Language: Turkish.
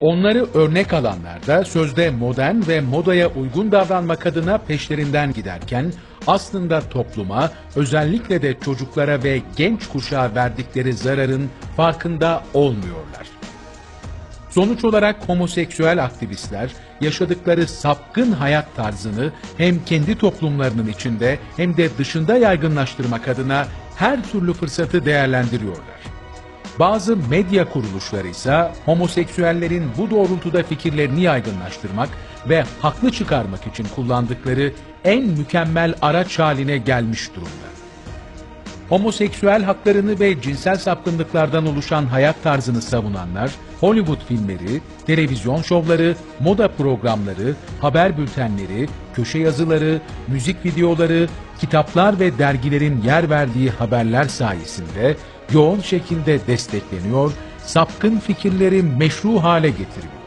Onları örnek alanlar da sözde modern ve modaya uygun davranmak adına peşlerinden giderken aslında topluma özellikle de çocuklara ve genç kuşağa verdikleri zararın farkında olmuyorlar. Sonuç olarak homoseksüel aktivistler yaşadıkları sapkın hayat tarzını hem kendi toplumlarının içinde hem de dışında yaygınlaştırmak adına her türlü fırsatı değerlendiriyorlar. Bazı medya kuruluşları ise homoseksüellerin bu doğrultuda fikirlerini yaygınlaştırmak ve haklı çıkarmak için kullandıkları en mükemmel araç haline gelmiş durumda. Homoseksüel haklarını ve cinsel sapkınlıklardan oluşan hayat tarzını savunanlar, Hollywood filmleri, televizyon şovları, moda programları, haber bültenleri, köşe yazıları, müzik videoları, kitaplar ve dergilerin yer verdiği haberler sayesinde yoğun şekilde destekleniyor, sapkın fikirleri meşru hale getiriyor.